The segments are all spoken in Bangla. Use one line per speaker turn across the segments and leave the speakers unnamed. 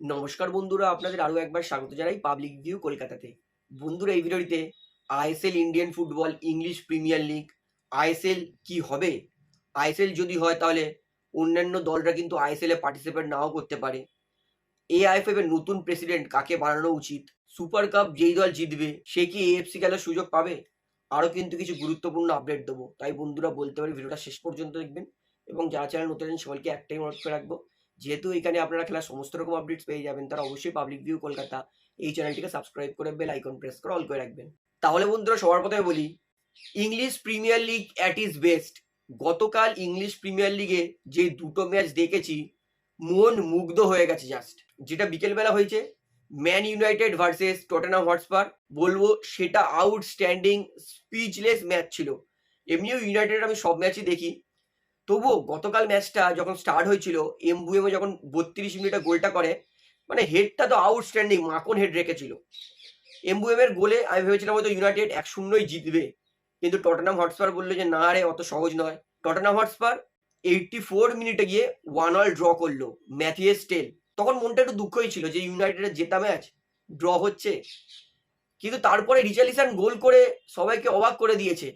নমস্কার বন্ধুরা, আপনাদের আরও একবার স্বাগত জানাই পাবলিক ভিউ কলকাতাতে। বন্ধুরা, এই ভিডিওটিতে ISL Indian football English Premier League ISL কি হবে? আইএসএল যদি হয় তাহলে অন্যান্য দলরা কিন্তু আইএসএল এ পার্টিসিপেট নাও করতে পারে। এআইএফএফ এর নতুন প্রেসিডেন্ট কাকে বানানো উচিত? সুপার কাপ যেই দল জিতবে, সে কি এএফসি খেলার সুযোগ পাবে? আরও কিন্তু কিছু গুরুত্বপূর্ণ আপডেট দেবো। তাই বন্ধুরা, বলতে পারি ভিডিওটা শেষ পর্যন্ত দেখবেন। এবং যারা চ্যানেল নতুন সবাইকে একটাই অনুরোধ করে রাখব যেহেতু এখানে আপনারা খেলার সমস্ত রকম আপডেটস পেয়ে যাবেন তারা অবশ্যই পাবলিক ভিউ কলকাতা এই চ্যানেলটিকে সাবস্ক্রাইব করে বেল আইকন প্রেস করে অল করে রাখবেন। তাহলে বন্ধুরা, সবার প্রথমে বলি English Premier League at is best গতকাল ইংলিশ প্রিমিয়ার লিগে যে দুটো ম্যাচ দেখেছি, মন মুগ্ধ হয়ে গেছে জাস্ট যেটা বিকেলবেলা হয়েছে Man United versus Tottenham Hotspur বলব, সেটা আউটস্ট্যান্ডিং স্পিচলেস ম্যাচ ছিল। এমনিও ইউনাইটেড আমি সব ম্যাচই দেখি। তবুও গতকাল ম্যাচটা যখন স্টার্ট হয়েছিল এমবুএমে যখন বত্রিশ মিনিটে গোলটা করে মানে হেডটা তো আউটস্ট্যান্ডিং মাখন হেড রেখেছিল। এমবুএমের গোলে আমি ভেবেছিলাম হয়তো ইউনাইটেড এক শূন্যই জিতবে, কিন্তু টটনাম হটস্পার বলল যে, না রে, অত সহজ নয়। টটনাম হটস্পার এইটটি ফোর মিনিটে গিয়ে ওয়ান অল ড্র করল ম্যাথিয়াস টেল তখন মনটা একটু দুঃখই ছিল যে ইউনাইটেডের জেতা ম্যাচ ড্র হচ্ছে। কিন্তু তারপরে রিচালিসান গোল করে সবাইকে অবাক করে দিয়েছে।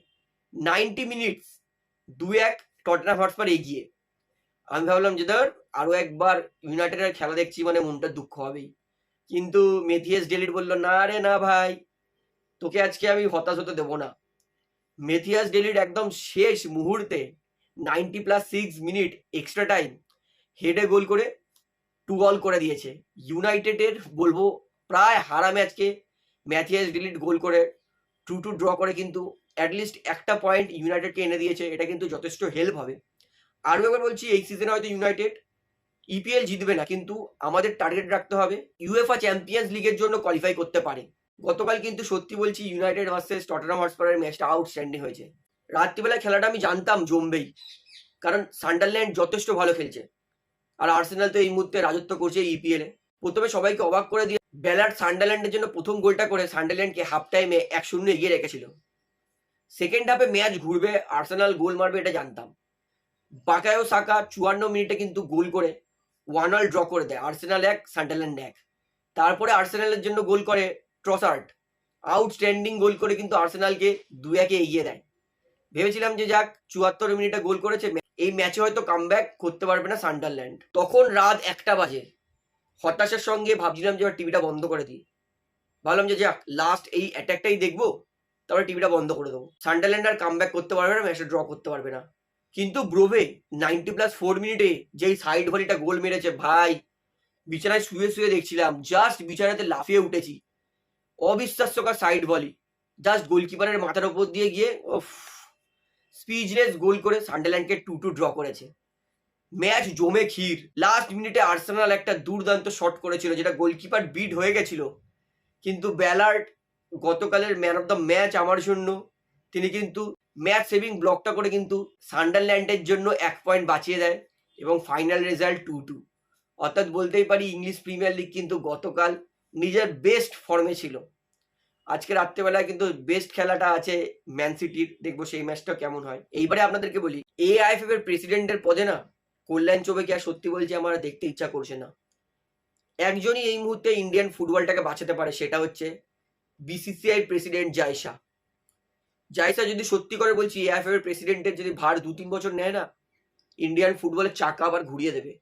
নাইনটি মিনিটস দু এক টটনাম হটস্পার এগিয়ে। আমি ভাবলাম যে ধর, আরও একবার ইউনাইটেডের খেলা দেখছি মানে মনটা দুঃখ হবেই। কিন্তু মেথিয়াস ডেলিট বলল, না রে, না ভাই, তোকে আজকে আমি হতাশ হতে দেবো না। মেথিয়াস ডেলিট একদম শেষ মুহূর্তে ninety plus six minute extra time হেডে গোল করে টু অল করে দিয়েছে। ইউনাইটেডের বলব, প্রায় হারা ম্যাচকে ম্যাথিয়াস ডিলিট গোল করে টু টু ড্র করে কিন্তু অ্যাটলিস্ট একটা পয়েন্ট ইউনাইটেডকে এনে দিয়েছে, এটা কিন্তু যথেষ্ট হেল্প হবে। আরও একবার বলছি, এই সিজনে হয়তো ইউনাইটেড ইপিএল জিতবে না, কিন্তু আমাদের টার্গেট রাখতে হবে। ইউএফআ চ্যাম্পিয়ন্স লিগের জন্য কোয়ালিফাই করতে পারে। গতকাল কিন্তু সত্যি বলছি ইউনাইটেড ভার্সেস টটনাম হটস্পারের ম্যাচটা আউটস্ট্যান্ডিং হয়েছে। রাত্রিবেলা খেলাটা আমি জানতাম জমবেই, কারণ সান্ডারল্যান্ড যথেষ্ট ভালো খেলছে। আর আর্সেনাল তো এই মুহূর্তে রাজত্ব করছে ইপিএল এ। প্রথমে সবাইকে অবাক করে দিয়ে বেলার সান্ডারল্যান্ডের জন্য প্রথম গোলটা করে সান্ডারল্যান্ডকে হাফ টাইমে এক শূন্য এগিয়ে রেখেছিল। সেকেন্ড হাফে ম্যাচ ঘুরবে আর্সেনাল গোল মারবে, এটা জানতাম। বাকায়ো সাকা, চুয়ান্ন মিনিটে কিন্তু গোল করে ওয়ান অল ড্র করে দেয়। আর্সেনাল এক সান্ডারল্যান্ড এক। তারপরে আর্সেনালের জন্য গোল করে ট্রসার্ট আউটস্ট্যান্ডিং গোল করে কিন্তু আর্সেনালকে দু একে এগিয়ে দেয়। ভেবেছিলাম যে যাক, চুয়াত্তর মিনিটে গোল করেছে, এই ম্যাচে হয়তো কামব্যাক করতে পারবে না সান্ডারল্যান্ড তখন রাত একটা বাজে। হতাশার সঙ্গে ভাবছিলাম যে টিভিটা বন্ধ করে দিই। ভাবলাম যে যাক লাস্ট এই অ্যাটাকটাই দেখব। তারপরে টিভিটা বন্ধ করে দেবো। সান্ডারল্যান্ড আর কামব্যাক করতে পারবে না ম্যাচটা ড্র করতে পারবে না। কিন্তু ব্রোভে নাইনটি প্লাস ফোর মিনিটে যেই সাইড ভলিটা গোল মেরেছে, ভাই, বিছানায় শুয়ে শুয়ে দেখছিলাম জাস্ট বিছানাতে লাফিয়ে উঠেছি। অবিশ্বাস্যকর সাইড ভলি জাস্ট গোলকিপারের মাথার ওপর দিয়ে গিয়ে স্পিচলেস গোল করে সান্ডারল্যান্ডকে টু টু ড্র করেছে। ম্যাচ জমে ক্ষীর। লাস্ট মিনিটে আর্সেনাল একটা দুর্দান্ত শট করেছিল, যেটা গোলকিপার বিট হয়ে গেছিল। কিন্তু ব্যালার্ড গতকালের ম্যান অফ দ্য ম্যাচ আমার জন্য। তিনি কিন্তু ম্যাচ সেভিং ব্লকটা করে কিন্তু সান্ডারল্যান্ডের জন্য এক পয়েন্ট বাঁচিয়ে দেয় এবং ফাইনাল রেজাল্ট টু টু অর্থাৎ বলতেই পারি ইংলিশ প্রিমিয়ার লিগ কিন্তু গতকাল নিজের বেস্ট ফর্মে ছিল। আজকে রাত্রেবেলায় কিন্তু বেস্ট খেলাটা আছে ম্যান সিটির দেখব সেই ম্যাচটা কেমন হয়। এইবারে আপনাদেরকে বলি এআইএফএফ এর প্রেসিডেন্টের পদে না, কল্যাণ চৌবেকে আর সত্যি বলছি আমার দেখতে ইচ্ছা করছে না। একজনই এই মুহূর্তে ইন্ডিয়ান ফুটবলটাকে বাঁচাতে পারে সেটা হচ্ছে বিসিসিআই প্রেসিডেন্ট জায়সা জায়সা যদি সত্যি করে বলছি এআইএফএফ এর প্রেসিডেন্টের যদি ভার দু তিন বছর নেয় না ইন্ডিয়ান ফুটবলের চাকা আবার ঘুরিয়ে দেবে।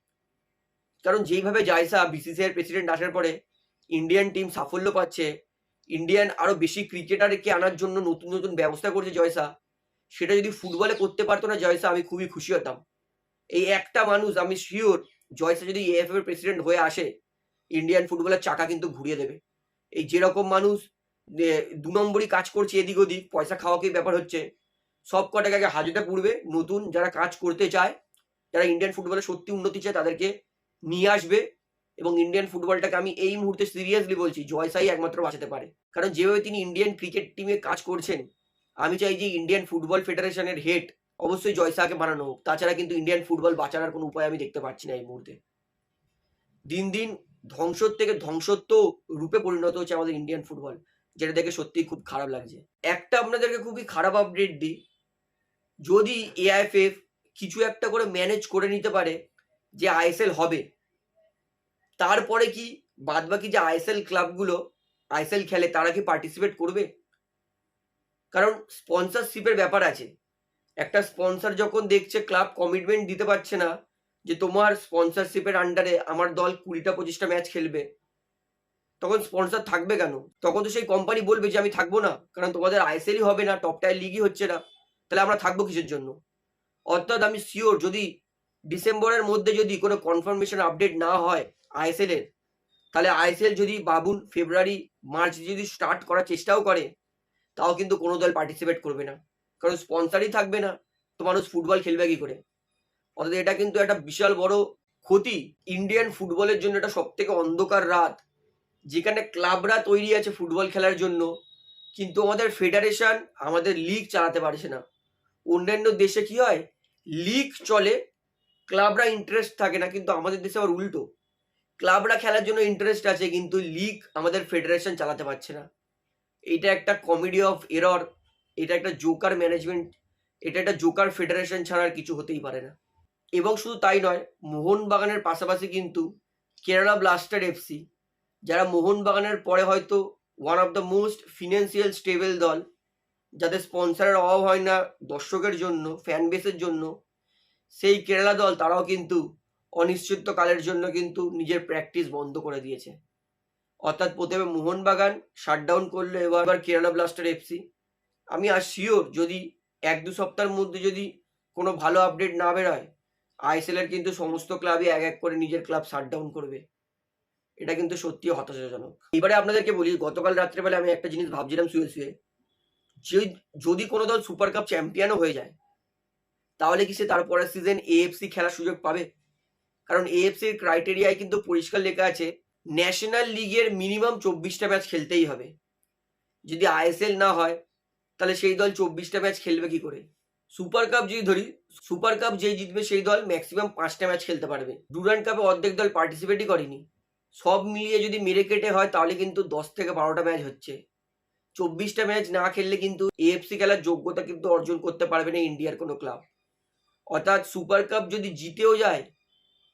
কারণ যেইভাবে জায়সা বিসিসিআই প্রেসিডেন্ট আসার পরে ইন্ডিয়ান টিম সাফল্য পাচ্ছে ইন্ডিয়ান আরও বেশি ক্রিকেটারকে আনার জন্য নতুন নতুন ব্যবস্থা করছে জয়সা সেটা যদি ফুটবলে করতে পারতো না জয়সা আমি খুবই খুশি হতাম। এই একটা মানুষ, আমি শিওর জয়সা যদি এএফ এর প্রেসিডেন্ট হয়ে আসে ইন্ডিয়ান ফুটবলের চাকা কিন্তু ঘুরিয়ে দেবে। এই যেরকম মানুষ দু নম্বরই কাজ করছে এদিক ওদিক, পয়সা খাওয়াকেই ব্যাপার হচ্ছে। সব কটাকে আগে হাজতে পূর্বে নতুন যারা কাজ করতে চায়, যারা ইন্ডিয়ান ফুটবলে সত্যি উন্নতি চায়, তাদেরকে নিয়ে আসবে এবং ইন্ডিয়ান ফুটবলটাকে আমি এই মুহূর্তে সিরিয়াসলি বলছি জয়সাই একমাত্র বাঁচাতে পারে। কারণ যেভাবে তিনি ইন্ডিয়ান ক্রিকেট টিমে কাজ করছেন, আমি চাই যে ইন্ডিয়ান ফুটবল ফেডারেশনের হেড অবশ্যই জয়সাকে বানানো হোক। তাছাড়া কিন্তু ইন্ডিয়ান ফুটবল বাঁচানোর কোনো উপায় আমি দেখতে পাচ্ছি না এই মুহূর্তে। দিন দিন ধ্বংসর থেকে ধ্বংসত্ব রূপে পরিণত হচ্ছে আমাদের ইন্ডিয়ান ফুটবল যেটা দেখে সত্যিই খুব খারাপ লাগছে। একটা আপনাদেরকে খুবই খারাপ আপডেট দিই। যদি এআইএফএফ কিছু একটা করে ম্যানেজ করে নিতে পারে যে আইএসএল হবে, তারপরে কি বাদবাকি যে আইএসএল ক্লাবগুলো আইএসএল খেলে তারা কি পার্টিসিপেট করবে? কারণ স্পন্সরশিপের ব্যাপার আছে। একটা স্পন্সর যখন দেখছে ক্লাব কমিটমেন্ট দিতে পারছে না, যে তোমার স্পন্সরশিপের আন্ডারে আমার দল কুড়িটা পঁচিশটা ম্যাচ খেলবে তখন স্পন্সর থাকবে কেন? তখন তো সেই কোম্পানি বলবে যে আমি থাকব না, কারণ তোমাদের আইএসএলই হবে না টপ টায়ার লিগই হচ্ছে না, তাহলে আমরা থাকব কিসের জন্য? অর্থাৎ আমি শিওর যদি ডিসেম্বরের মধ্যে যদি কোনো কনফার্মেশন আপডেট না হয় আইএসএল এর, তাহলে আইএসএল যদি বাবুন ফেব্রুয়ারি, মার্চ যদি স্টার্ট করার চেষ্টাও করে, তাও কিন্তু কোনো দল পার্টিসিপেট করবে না। কারণ স্পন্সারই থাকবে না, তো মানুষ ফুটবল খেলবে কি করে? অর্থাৎ এটা কিন্তু একটা বিশাল বড় ক্ষতি। ইন্ডিয়ান ফুটবলের জন্য এটা সব থেকে অন্ধকার রাত। যেখানে ক্লাবরা তৈরি আছে ফুটবল খেলার জন্য, কিন্তু আমাদের ফেডারেশন আমাদের লিগ চালাতে পারছে না। অন্যান্য দেশে কি হয়? লিগ চলে, ক্লাবরা ইন্টারেস্ট থাকে না, কিন্তু আমাদের দেশে আবার উল্টো। ক্লাবরা খেলার জন্য ইন্টারেস্ট আছে, কিন্তু লিগ আমাদের ফেডারেশন চালাতে পারছে না। এটা একটা কমেডি অফ এরর এটা একটা জোকার ম্যানেজমেন্ট এটা একটা জোকার ফেডারেশন ছাড়া আর কিছু হতেই পারে না। এবং শুধু তাই নয়, মোহনবাগানের পাশাপাশি কিন্তু কেরালা ব্লাস্টার এফসি যারা মোহনবাগানের পরে হয়তো one of the most financial stable দল, যাদের স্পন্সরের অভাব হয় না দর্শকের জন্য ফ্যান বেসের জন্য, সেই কেরালা দল তারাও কিন্তু অনিশ্চিতকালের জন্য কিন্তু নিজের প্র্যাকটিস বন্ধ করে দিয়েছে। অর্থাৎ প্রথমে মোহনবাগান শাটডাউন করল, এবার কেরালা ব্লাস্টার এফসি আমি আর শিওর যদি এক দু সপ্তাহের মধ্যে যদি কোনো ভালো আপডেট না বেরোয় আইএসএল এর কিন্তু সমস্ত ক্লাবই এক এক করে নিজের ক্লাব শাটডাউন করবে। এটা কিন্তু সত্যি হতাশাজনক। এবারে আপনাদেরকে বলি, গতকাল রাত্রেবেলা আমি একটা জিনিস ভাবছিলাম শুয়ে শুয়ে যে যদি কোনো দল সুপার কাপ চ্যাম্পিয়নও হয়ে যায়, তাহলে কি সে তারপরের সিজন এএফসি খেলার সুযোগ পাবে? কারণ এএফসির ক্রাইটেরিয়ায় কিন্তু পরিষ্কার লেখা আছে ন্যাশনাল লিগের মিনিমাম চব্বিশটা ম্যাচ খেলতেই হবে। যদি আইএসএল না হয়, তাহলে সেই দল চব্বিশটা ম্যাচ খেলবে কি করে? সুপার কাপ যদি ধরি সুপার কাপ যেই জিতবে সেই দল ম্যাক্সিমাম পাঁচটা ম্যাচ খেলতে পারবে। ডুরান্ড কাপে অর্ধেক দল পার্টিসিপেটই করেনি। সব মিলিয়ে যদি মেরে কেটে হয়, তাহলে কিন্তু দশ থেকে বারোটা ম্যাচ হচ্ছে। চব্বিশটা ম্যাচ না খেললে কিন্তু এএফসি খেলার যোগ্যতা কিন্তু অর্জন করতে পারবে না ইন্ডিয়ার কোনো ক্লাব অর্থাৎ সুপার কাপ যদি জিতেও যায়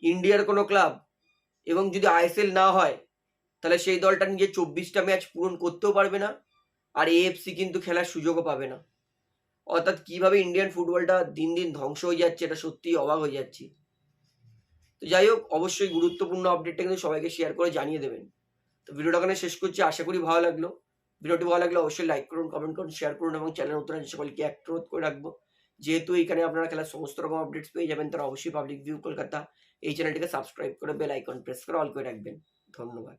ইন্ডিয়ার কোনো ক্লাব এবং যদি আইএসএল না হয়, তাহলে সেই দলটা নিজের চব্বিশটা ম্যাচ পূরণ করতেও পারবে না আর এএফসি কিন্তু খেলার সুযোগও পাবে না। অর্থাৎ কীভাবে ইন্ডিয়ান ফুটবলটা দিন দিন ধ্বংস হয়ে যাচ্ছে, এটা সত্যিই অবাক হয়ে যাচ্ছি। তো যাই হোক, অবশ্যই গুরুত্বপূর্ণ আপডেটটা কিন্তু সবাইকে শেয়ার করে জানিয়ে দেবেন। তো ভিডিওটা এখানে শেষ করছি, আশা করি ভালো লাগল। ভিডিওটি ভালো লাগলে অবশ্যই লাইক করুন কমেন্ট করুন শেয়ার করুন এবং চ্যানেল নতুন আছে সকলকে অ্যাক্ট করে রাখব। যেহেতু এখানে আপনারা খেলার সমস্ত রকম আপডেটস পেয়ে যাবেন তারা অবশ্যই পাবলিক ভিউ কলকাতা এই চ্যানেলটিকে সাবস্ক্রাইব করে বেল আইকন প্রেস করে অল করে রাখবেন। ধন্যবাদ।